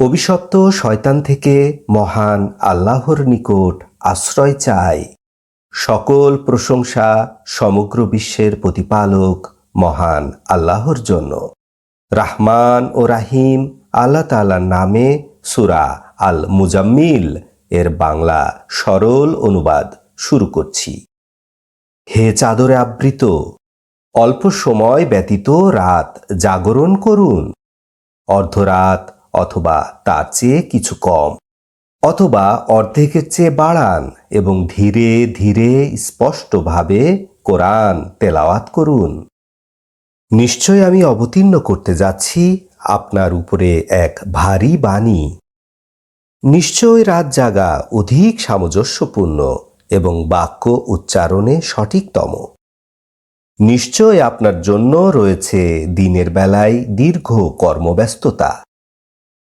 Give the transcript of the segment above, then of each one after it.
অভিশপ্ত শয়তান থেকে মহান আল্লাহর নিকট আশ্রয় চাই। সকল প্রশংসা সমগ্র বিশ্বের প্রতিপালক মহান আল্লাহর জন্য। রাহমান ও রাহিম আল্লাহ তাআলার নামে সুরা আল মুজাম্মিল এর বাংলা সরল অনুবাদ শুরু করছি। হে চাদরে আবৃত, অল্প সময় ব্যতীত রাত জাগরণ করুন। অর্ধরাত অথবা তার চেয়ে কিছু কম, অথবা অর্ধেকের চেয়ে বাড়ান এবং ধীরে ধীরে, স্পষ্টভাবে কোরআন তেলাওয়াত করুন। নিশ্চয় আমি অবতীর্ণ করতে যাচ্ছি আপনার উপরে এক ভারী বাণী। নিশ্চয় রাত জাগা অধিক সামঞ্জস্যপূর্ণ এবং বাক্য উচ্চারণে সঠিকতম। নিশ্চয় আপনার জন্য রয়েছে দিনের বেলায় দীর্ঘ কর্মব্যস্ততা।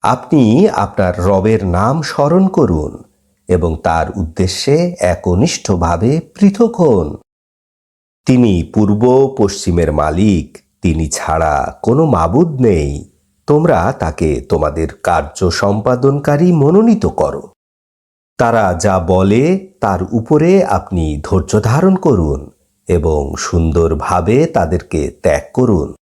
আপনি আপনার রবের নাম স্মরণ করুন এবং তার উদ্দেশ্যে একনিষ্ঠভাবে পৃথক হন। তিনি পূর্ব পশ্চিমের মালিক, তিনি ছাড়া কোনো মাবুদ নেই। তোমরা তাকে তোমাদের কার্য সম্পাদনকারী মনোনীত করো। তারা যা বলে তার উপরে আপনি ধৈর্য ধারণ করুন এবং সুন্দরভাবে তাদেরকে ত্যাগ করুন।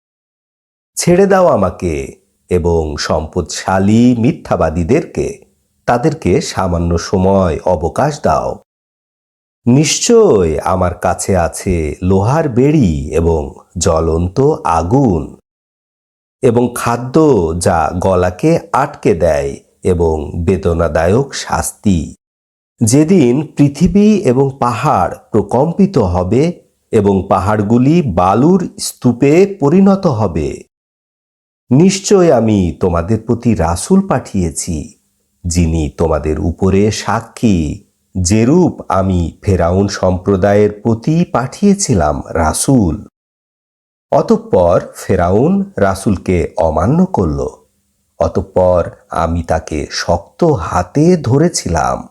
ছেড়ে দাও আমাকে এবং সম্পদশালী মিথ্যাবাদীদেরকে তাদেরকে সামান্য সময় অবকাশ দাও। নিশ্চয় আমার কাছে আছে লোহার বেড়ি এবং জ্বলন্ত আগুন এবং খাদ্য যা গলাকে আটকে দেয় এবং বেদনাদায়ক শাস্তি। যেদিন পৃথিবী এবং পাহাড় প্রকম্পিত হবে এবং পাহাড়গুলি বালুর স্তূপে পরিণত হবে। নিশ্চয় আমি তোমাদের প্রতি রাসূল পাঠিয়েছি, যিনি তোমাদের উপরে সাক্ষী, যেরূপ আমি ফেরাউন সম্প্রদায়ের প্রতি পাঠিয়েছিলাম রাসূল। অতঃপর ফেরাউন রাসূলকে অমান্য করল, অতঃপর আমি তাকে শক্ত হাতে ধরেছিলাম।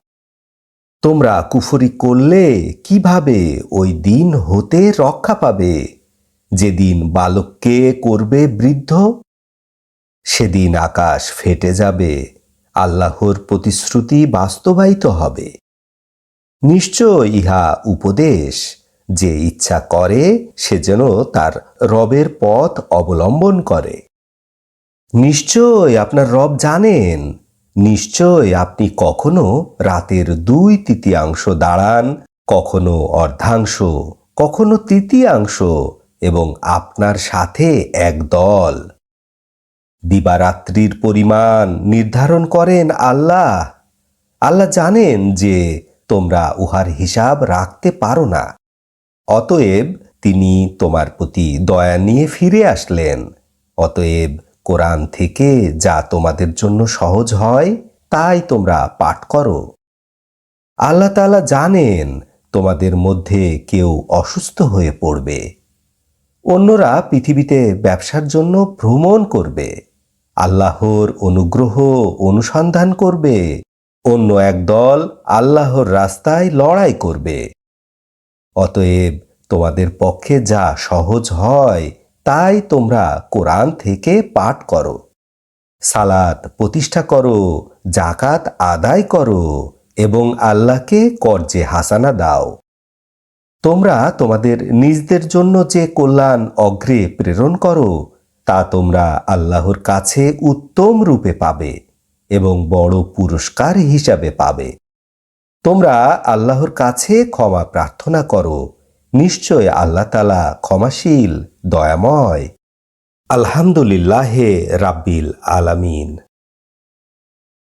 তোমরা কুফরি করলে কীভাবে ওই দিন হতে রক্ষা পাবে? যেদিন বালককে করবে বৃদ্ধ সেদিন আকাশ ফেটে যাবে, আল্লাহর প্রতিশ্রুতি বাস্তবায়িত হবে। নিশ্চয় ইহা উপদেশ, যে ইচ্ছা করে, সে যেন তার রবের পথ অবলম্বন করে। নিশ্চয় আপনার রব জানেন, নিশ্চয় আপনি কখনো রাতের দুই তৃতীয়াংশ দাঁড়ান, কখনো অর্ধাংশ, কখনো তৃতীয়াংশ, এবং আপনার সাথে এক দল। দিবারাত্রির পরিমাণ নির্ধারণ করেন আল্লাহ। আল্লাহ জানেন যে তোমরা উহার হিসাব রাখতে পারো না। অতএব তিনি তোমার প্রতি দয়া নিয়ে ফিরে আসলেন। অতএব কোরআন থেকে যা তোমাদের জন্য সহজ হয়, তাই তোমরা পাঠ করো। আল্লাহ তালা জানেন তোমাদের মধ্যে কেউ অসুস্থ হয়ে পড়বে। অন্যরা পৃথিবীতে ব্যবসার জন্য ভ্রমণ করবে। আল্লাহর অনুগ্রহ অনুসন্ধান করবে। অন্য এক দল আল্লাহর রাস্তায় লড়াই করবে। অতএব তোমাদের পক্ষে যা সহজ হয়, তাই তোমরা কোরআন থেকে পাঠ করো। সালাত প্রতিষ্ঠা করো জাকাত আদায় করো এবং আল্লাহকে কর্জে হাসানা দাও। তোমরা তোমাদের নিজদের জন্য যে কল্যাণ অগ্রে প্রেরণ করো তা তোমরা আল্লাহর কাছে উত্তম রূপে পাবে এবং বড় পুরস্কার হিসাবে পাবে। তোমরা আল্লাহর কাছে ক্ষমা প্রার্থনা করো। নিশ্চয় আল্লাহ তালা ক্ষমাশীল, দয়াময়। আলহামদুলিল্লাহে রাব্বিল আলামিন।